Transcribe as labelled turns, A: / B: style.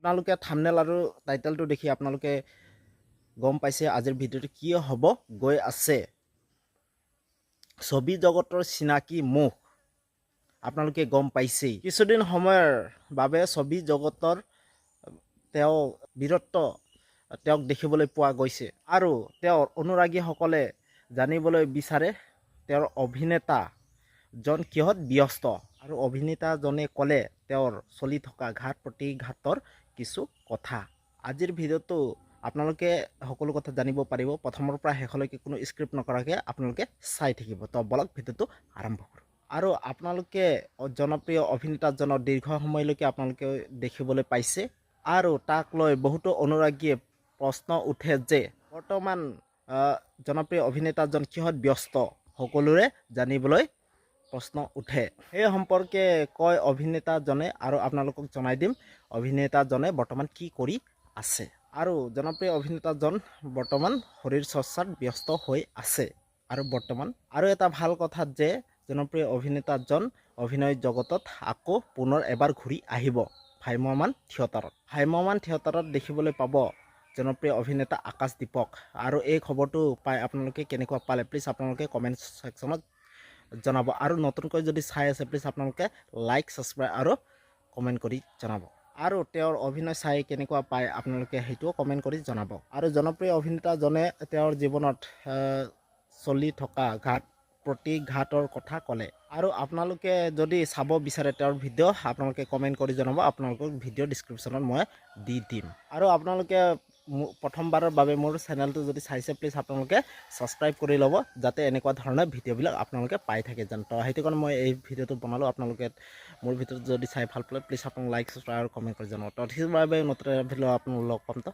A: আপোনালোকে থামনেল আৰু টাইটেলটো দেখি আপোনালোকে গম পাইছে আজিৰ ভিডিঅ'টো কি হ'ব, গৈ আছে। ছবি জগতৰ চিনাকি মুখ, আপোনালোকে গম পাইছেই। কিছুদিন সময়ৰ বাবে ছবি জগতৰ তেওঁ বীৰত্ব তেওঁক দেখিবলৈ পোৱা গৈছে আৰু তেওঁৰ অনুৰাগীসকলে জানিবলৈ বিচাৰে তেওঁৰ অভিনেতাজন কিহত ব্যস্ত আৰু অভিনেতাজনে ক'লে, তেওঁৰ চলি থকা ঘাট প্ৰতিঘাতৰ কিছু কথা। আজিৰ ভিডিঅ'টো আপোনালোকে সকলো কথা জানিব পাৰিব। প্ৰথমৰ পৰা শেষলৈকে কোনো স্ক্ৰিপ্ট নকৰাকৈ আপোনালোকে চাই থাকিব। তো বলক, ভিডিঅ'টো আৰম্ভ কৰোঁ। আৰু আপোনালোকে জনপ্ৰিয় অভিনেতাজনৰ দীৰ্ঘ সময়লৈকে আপোনালোকে দেখিবলৈ পাইছে আৰু তাক লৈ বহুতো অনুৰাগীয়ে প্ৰশ্ন উঠে যে, বৰ্তমান জনপ্ৰিয় অভিনেতাজন কিহত ব্যস্ত? সকলোৰে জানিবলৈ প্ৰশ্ন উঠে। সেই সম্পৰ্কে কয় অভিনেতাজনে আৰু আপোনালোকক জনাই দিম, অভিনেতাজনে বৰ্তমান কি কৰি আছে। আৰু জনপ্ৰিয় অভিনেতাজন বৰ্তমান শৰীৰ চৰ্চাত ব্যস্ত হৈ আছে। আৰু বৰ্তমান আৰু এটা ভালো কথা যে জনপ্ৰিয় অভিনেতাজন অভিনয় জগতত আকৌ পুনৰ এবাৰ ঘূৰি আহিব ভ্ৰাম্যমান থিয়েটাৰত। ভ্ৰাম্যমান থিয়েটাৰত দেখিবলৈ পাব জনপ্ৰিয় অভিনেতা আকাশ দীপক। আৰু এই খবৰটো পাই আপোনালোকে কেনেকুৱা পালে প্লিজ আপোনালোকে কমেণ্ট ছেকশ্যনত জনাব। আৰু নতুনকৈ যদি চাই আছে প্লিজ আপোনালোকে লাইক ছাবস্ক্ৰাইব আৰু কমেণ্ট কৰি জনাব। আৰু তেওঁৰ অভিনয় চাই কেনেকুৱা পায় আপোনালোকে সেইটোও কমেণ্ট কৰি জনাব। আৰু জনপ্ৰিয় অভিনেতাজনে তেওঁৰ জীৱনত চলি থকা ঘাট প্ৰতিঘাতৰ কথা ক'লে। আৰু আপোনালোকে যদি চাব বিচাৰে তেওঁৰ ভিডিঅ' আপোনালোকে কমেণ্ট কৰি জনাব। আপোনালোকক ভিডিঅ' ডিছক্ৰিপশ্যনত মই দি দিম। আৰু আপোনালোকে প্ৰথমবাৰৰ বাবে মোৰ চেনেলটো যদি চাইছে প্লিজ আপোনালোকে ছাবস্ক্ৰাইব কৰি ল'ব, যাতে এনেকুৱা ধৰণৰ ভিডিঅ'বিলাক আপোনালোকে পাই থাকে যেন। তো সেইটো কাৰণে মই এই ভিডিঅ'টো বনালোঁ। আপোনালোকে মোৰ ভিডিঅ'টো যদি চাই ভালো পালে প্লিজ আপোনালোকে লাইক ছাবস্ক্ৰাইব আৰু কমেণ্ট কৰি জনাব তো সেইবাবে নতুন ভিডিঅ' আপোনালোক লগ পাম তো।